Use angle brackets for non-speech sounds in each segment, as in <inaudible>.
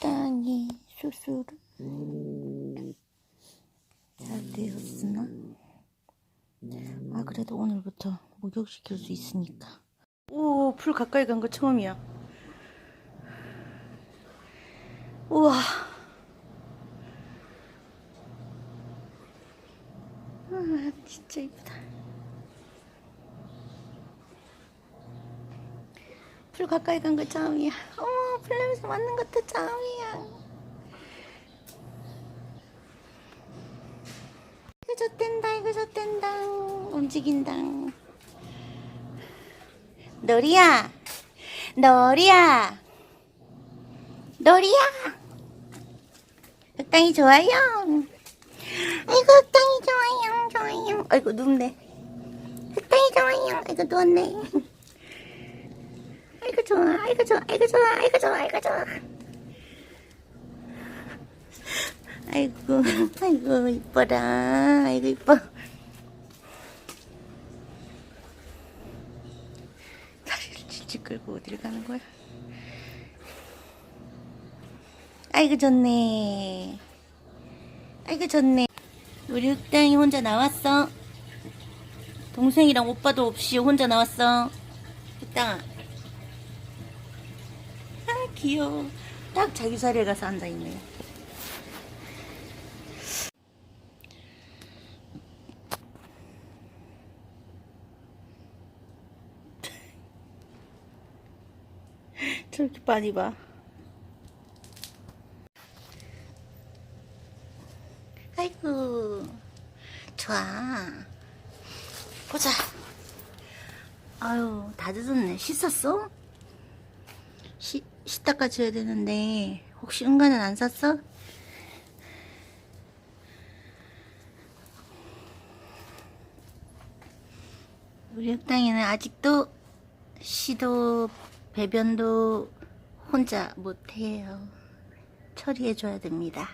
땅이 수술 잘 되었으나? 아 그래도 오늘부터 목욕시킬 수 있으니까. 오 풀 가까이 간 거 처음이야. 우와. 아 진짜 이쁘다. 풀 가까이 간 거 처음이야. 어 냄새 맡는 것도 처음이야. 이거 좋댄다 이거 좋댄다. 움직인다. 너리야 너리야 너리야. 흑당이 좋아요. 아이고 흑당이 좋아요 좋아요. 아이고 눕네 흑당이 좋아요. 아이고 누웠네 아이고 좋아. 아이고 좋아. 아이고 좋아. 아이고 좋아. 아이고 좋아. 아이고 아이고 이뻐라. 아이고 이뻐. 다리를 질질 끌고 어디를 가는 거야? 아이고 좋네. 아이고 좋네. 우리 흑당이 혼자 나왔어. 동생이랑 오빠도 없이 혼자 나왔어. 흑당아 아 귀여워. 딱 자기 자리에 가서 앉아있네. <laughs> 저렇게 많이 봐. 아이고 좋아. 보자. 아유 다 늦었네. 씻었어? 시, 시 닦아줘야 되는데 혹시 응가는 안 샀어? 우리 흑당이는 아직도 시도 배변도 혼자 못해요. 처리해 줘야 됩니다.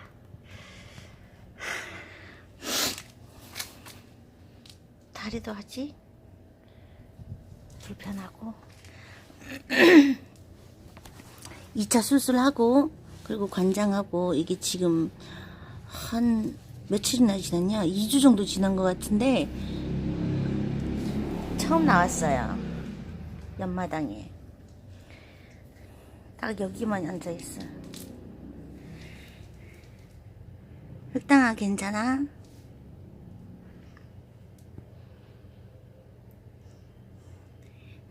다리도 하지? 불편하고 <clears throat> 2차 수술하고 그리고 관장하고 이게 지금 한 며칠이나 지났냐? 2주 정도 지난 것 같은데 처음 나왔어요. 옆마당에 딱 여기만 앉아 있어. 흑당아 괜찮아?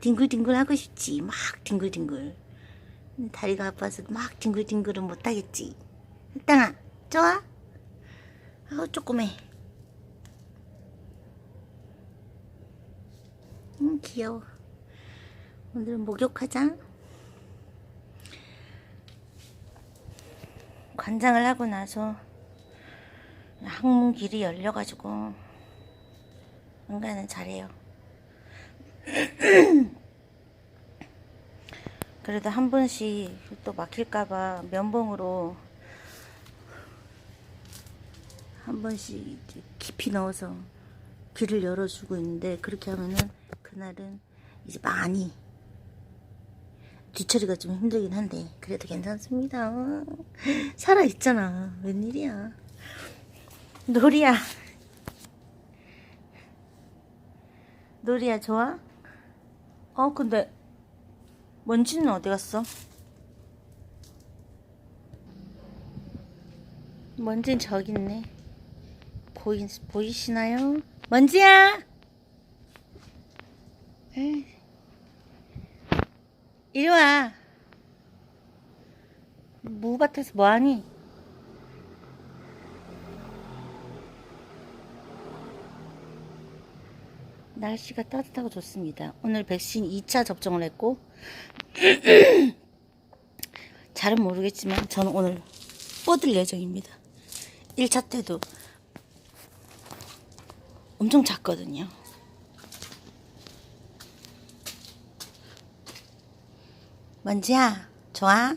뒹굴뒹굴 하고 싶지. 막 뒹굴뒹굴. 다리가 아파서 막 뒹굴뒹굴은 못하겠지. 흑당아 좋아? 아우 조그매. 음 귀여워. 오늘 목욕하자. 관장을 하고 나서 항문 길이 열려가지고 응가는 잘해요. <clears throat> 그래도 한 번씩 또 막힐까봐 면봉으로 한 번씩 깊이 넣어서 길을 열어주고 있는데 그렇게 하면은 그날은 이제 많이 뒤처리가 좀 힘들긴 한데 그래도 괜찮습니다. <laughs> 살아 있잖아. 웬일이야? 놀이야. 놀이야 좋아? 어 근데 먼지는 어디 갔어? 먼지는 저기 있네. 보이 보이시나요? 먼지야. 에이. 이리 와. 무밭에서 뭐하니? 날씨가 따뜻하고 좋습니다. 오늘 백신 2차 접종을 했고 <clears throat> 잘은 모르겠지만 저는 오늘 뻗을 예정입니다. 1차 때도 엄청 작거든요. 먼지야, 좋아?